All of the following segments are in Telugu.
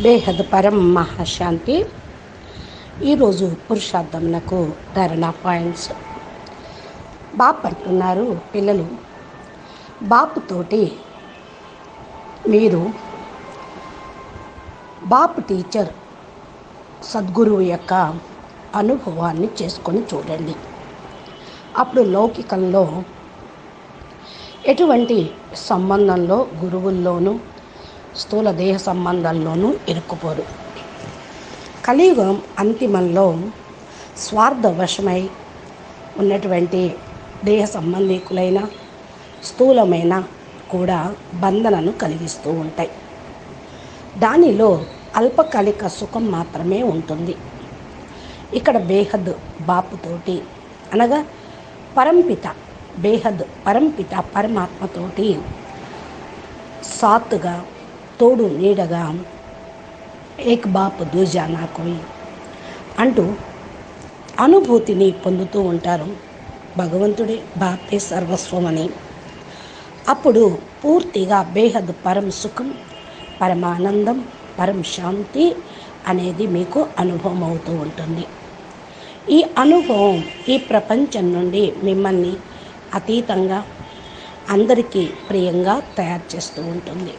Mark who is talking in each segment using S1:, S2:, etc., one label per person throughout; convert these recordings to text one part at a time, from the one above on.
S1: బేహద్ పరం మహాశాంతి. ఈరోజు పురుషార్థమునకు ధరణ పాయింట్స్. బాప్ అంటున్నారు పిల్లలు బాపుతోటి మీరు బాపు టీచర్ సద్గురువు యొక్క అనుభవాన్ని చేసుకొని చూడండి. అప్పుడు లౌకికంలో ఎటువంటి సంబంధంలో గురువుల్లోనూ స్థూల దేహ సంబంధాల్లోనూ ఇరుక్కుపోరు. కలియుగం అంతిమంలో స్వార్థవశమై ఉన్నటువంటి దేహ సంబంధికులైన స్థూలమైన కూడా బంధనను కలిగిస్తూ ఉంటాయి. దానిలో అల్పకాలిక సుఖం మాత్రమే ఉంటుంది. ఇక్కడ బేహద్ బాపుతోటి అనగా పరంపిత బేహద్ పరంపిత పరమాత్మతోటి సాత్తుగా తోడు నీడగా ఏక్ బాప్ దూజానా కోయి అంటూ అనుభూతిని పొందుతూ ఉంటారు భగవంతుడే బాపే సర్వస్వం అని అప్పుడు పూర్తిగా బేహద్ పరం సుఖం పరమానందం పరం శాంతి అనేది మీకు అనుభవం అవుతూ ఉంటుంది. ఈ అనుభవం ఈ ప్రపంచం నుండి మిమ్మల్ని అతీతంగా అందరికీ ప్రియంగా తయారు చేస్తూ ఉంటుంది.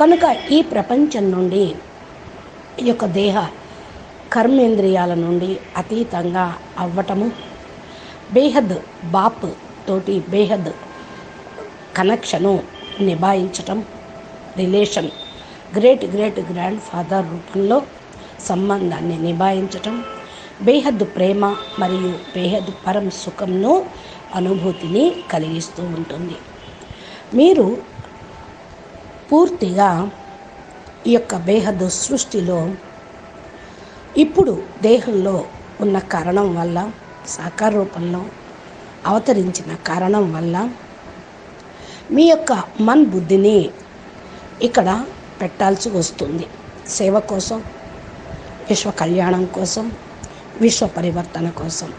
S1: కనుక ఈ ప్రపంచం నుండి ఈ యొక్క దేహ కర్మేంద్రియాల నుండి అతీతంగా అవ్వటము బేహద్ బాప్ తోటి బేహద్ connection నిభాయించటం relation great great grand father రూపంలో సంబంధాన్ని నిభాయించటం బేహద్ ప్రేమ మరియు బేహద్ పరం సుఖంను అనుభూతిని కలిగిస్తూ ఉంటుంది. మీరు పూర్తిగా ఈ యొక్క బేహద్దు సృష్టిలో ఇప్పుడు దేహంలో ఉన్న కారణం వల్ల సాకార రూపంలో అవతరించిన కారణం వల్ల మీ యొక్క మన్ బుద్ధిని ఇక్కడ పెట్టాల్సి వస్తుంది. సేవ కోసం విశ్వ కళ్యాణం కోసం విశ్వ పరివర్తన కోసం.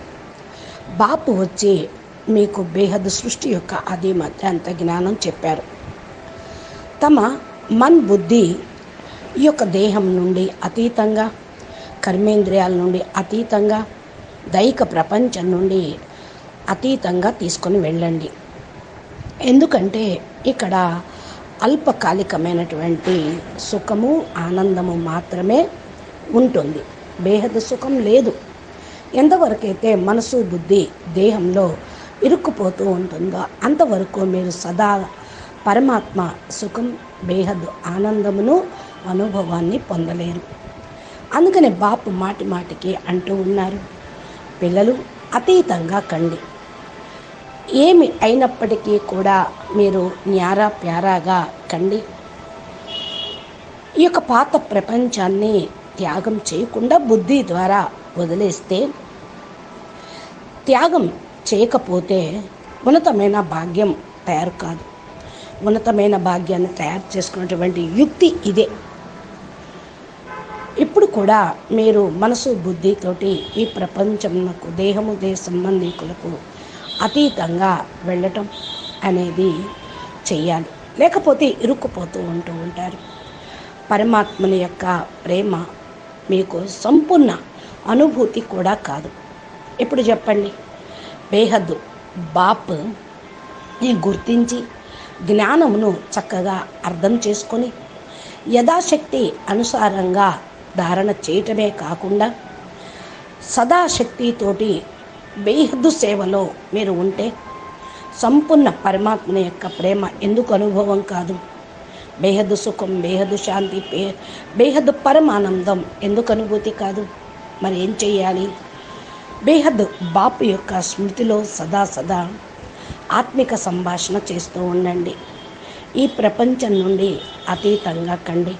S1: బాపు వచ్చి మీకు బేహద్ సృష్టి యొక్క ఆది మధ్యాంత జ్ఞానం చెప్పారు. తమ మన్ బుద్ధి ఈ యొక్క దేహం నుండి అతీతంగా కర్మేంద్రియాల నుండి అతీతంగా దైహిక ప్రపంచం నుండి అతీతంగా తీసుకొని వెళ్ళండి. ఎందుకంటే ఇక్కడ అల్పకాలికమైనటువంటి సుఖము ఆనందము మాత్రమే ఉంటుంది. బేహద సుఖం లేదు. ఎంతవరకైతే మనసు బుద్ధి దేహంలో ఇరుక్కుపోతూ ఉంటుందో అంతవరకు మీరు సదా పరమాత్మ సుఖం బేహద్ ఆనందమును అనుభవాన్ని పొందలేరు. అందుకనే బాపు మాటి మాటికి అంటూ ఉన్నారు. పిల్లలు అతీతంగా కండి. ఏమి అయినప్పటికీ కూడా మీరు న్యారా ప్యారాగా కండి. ఈ యొక్క పాత ప్రపంచాన్ని త్యాగం చేయకుండా బుద్ధి ద్వారా వదిలేస్తే త్యాగం చేయకపోతే ఉన్నతమైన భాగ్యం తయారు కాదు. ఉన్నతమైన భాగ్యాన్ని తయారు చేసుకున్నటువంటి యుక్తి ఇదే. ఇప్పుడు కూడా మీరు మనసు బుద్ధితోటి ఈ ప్రపంచమునకు దేహము దేహ సంబంధికులకు అతీతంగా వెళ్ళటం అనేది చెయ్యాలి. లేకపోతే ఇరుక్కుపోతూ ఉంటూ ఉంటారు. పరమాత్మని యొక్క ప్రేమ మీకు సంపూర్ణ అనుభూతి కూడా కాదు. ఇప్పుడు చెప్పండి. బేహద్దు బాప్ గుర్తించి జ్ఞానమును చక్కగా అర్థం చేసుకొని యథాశక్తి అనుసారంగా ధారణ చేయటమే కాకుండా సదాశక్తితోటి బేహద్దు సేవలో మీరు ఉంటే సంపూర్ణ పరమాత్మ యొక్క ప్రేమ ఎందుకు అనుభవం కాదు? బేహద్దు సుఖం బేహద్దు శాంతి పే బేహద్దు పరమానందం ఎందుకు అనుభూతి కాదు? మరి ఏం చేయాలి బేహద్ బాపు యొక్క స్మృతిలో సదా సదా ఆత్మిక సంభాషణ చేస్తూ ఉండండి. ఈ ప్రపంచం నుండి అతీతంగా కండి.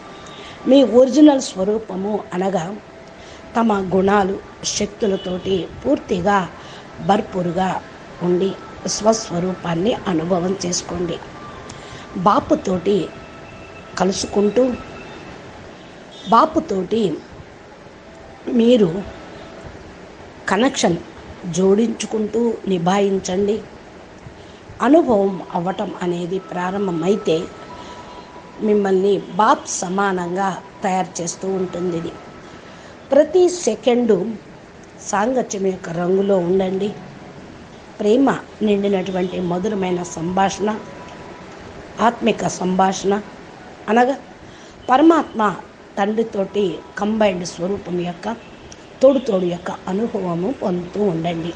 S1: మీ ఒరిజినల్ స్వరూపము అనగా తమ గుణాలు శక్తులతోటి పూర్తిగా భర్పూరుగా ఉండి స్వస్వరూపాన్ని అనుభవం చేసుకోండి. బాపుతోటి కలుసుకుంటూ బాపుతోటి మీరు కనెక్షన్ జోడించుకుంటూ నిభాయించండి. అనుభవం అవ్వటం అనేది ప్రారంభమైతే మిమ్మల్ని బాప్ సమానంగా తయారు చేస్తూ ఉంటుంది ఇది. ప్రతి సెకండు సాంగత్యం యొక్క రంగులో ఉండండి. ప్రేమ నిండినటువంటి మధురమైన సంభాషణ ఆత్మిక సంభాషణ అనగా పరమాత్మ తండ్రితోటి కంబైన్డ్ స్వరూపం యొక్క తోడు తోడు యొక్క అనుభవము పొందుతూ ఉండండి.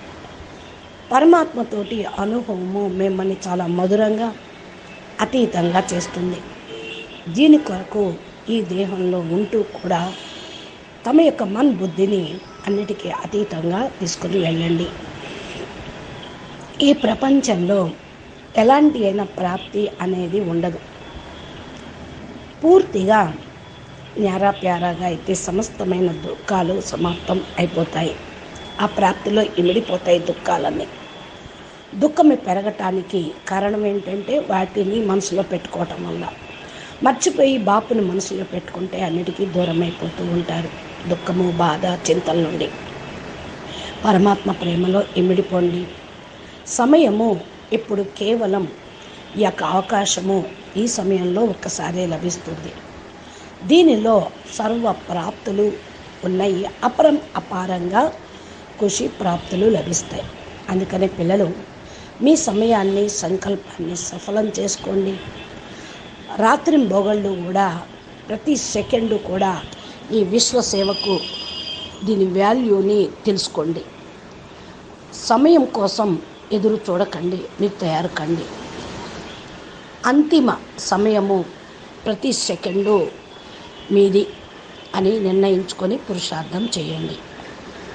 S1: పరమాత్మతోటి అనుభవము మిమ్మల్ని చాలా మధురంగా అతీతంగా చేస్తుంది. దీని కొరకు ఈ దేహంలో ఉంటూ కూడా తమ యొక్క మన్ బుద్ధిని అన్నిటికీ అతీతంగా తీసుకుని వెళ్ళండి. ఈ ప్రపంచంలో ఎలాంటి అయిన ప్రాప్తి అనేది ఉండదు. పూర్తిగా న్యారా ప్యారాగా అయితే సమస్తమైన దుఃఖాలు సమాప్తం అయిపోతాయి. ఆ ప్రాప్తిలో ఇమిడిపోతాయి దుఃఖాలన్నీ. దుఃఖం పెరగటానికి కారణం ఏంటంటే వాటిని మనసులో పెట్టుకోవటం వల్ల. మర్చిపోయి బాపుని మనసులో పెట్టుకుంటే అన్నిటికీ దూరం అయిపోతూ ఉంటారు. దుఃఖము బాధ చింతల నుండి. పరమాత్మ ప్రేమలో ఇమిడిపోండి. సమయము ఇప్పుడు కేవలం ఈ యొక్క అవకాశము ఈ సమయంలో ఒక్కసారే లభిస్తుంది. దీనిలో సర్వ ప్రాప్తులు ఉన్నాయి. అపరం అపారంగా ఖుషి ప్రాప్తులు లభిస్తాయి అందుకని పిల్లలు మీ సమయాన్ని సంకల్పాన్ని సఫలం చేసుకోండి రాత్రి బొగళ్ళు కూడా ప్రతి సెకండు కూడా ఈ విశ్వ సేవకు దీని వాల్యూని తెలుసుకోండి సమయం కోసం ఎదురు చూడకండి మీరు తయారు కండి అంతిమ సమయము ప్రతి సెకండు మీది అని నిర్ణయించుకొని పురుషార్థం చేయండి